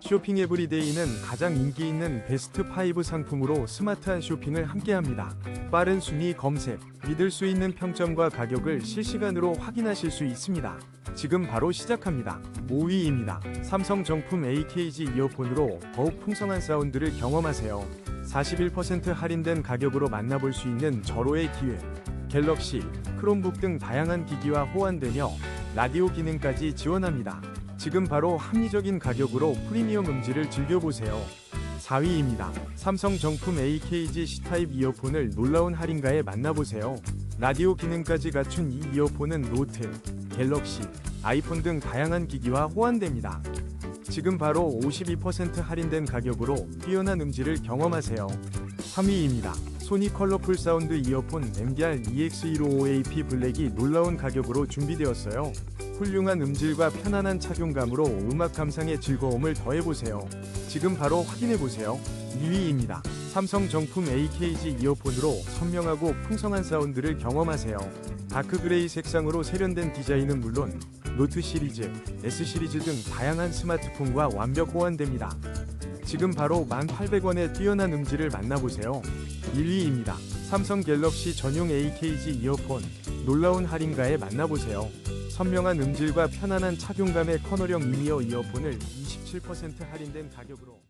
쇼핑 에브리데이는 가장 인기 있는 베스트 5 상품으로 스마트한 쇼핑을 함께합니다. 빠른 순위 검색, 믿을 수 있는 평점과 가격을 실시간으로 확인하실 수 있습니다. 지금 바로 시작합니다. 5위입니다. 삼성 정품 AKG 이어폰으로 더욱 풍성한 사운드를 경험하세요. 41% 할인된 가격으로 만나볼 수 있는 절호의 기회. 갤럭시, 크롬북 등 다양한 기기와 호환되며 라디오 기능까지 지원합니다. 지금 바로 합리적인 가격으로 프리미엄 음질을 즐겨보세요. 4위입니다. 삼성 정품 AKG C타입 이어폰을 놀라운 할인가에 만나보세요. 라디오 기능까지 갖춘 이 이어폰은 노트, 갤럭시, 아이폰 등 다양한 기기와 호환됩니다. 지금 바로 52% 할인된 가격으로 뛰어난 음질을 경험하세요. 3위입니다. 소니 컬러풀 사운드 이어폰 MDR EX155AP 블랙이 놀라운 가격으로 준비되었어요. 훌륭한 음질과 편안한 착용감으로 음악 감상의 즐거움을 더해보세요. 지금 바로 확인해보세요. 2위입니다. 삼성 정품 AKG 이어폰으로 선명하고 풍성한 사운드를 경험하세요. 다크 그레이 색상으로 세련된 디자인은 물론 노트 시리즈, S 시리즈 등 다양한 스마트폰과 완벽 호환됩니다. 지금 바로 1,800원의 뛰어난 음질을 만나보세요. 1위입니다. 삼성 갤럭시 전용 AKG 이어폰 놀라운 할인가에 만나보세요. 선명한 음질과 편안한 착용감의 커널형 인이어 이어폰을 27% 할인된 가격으로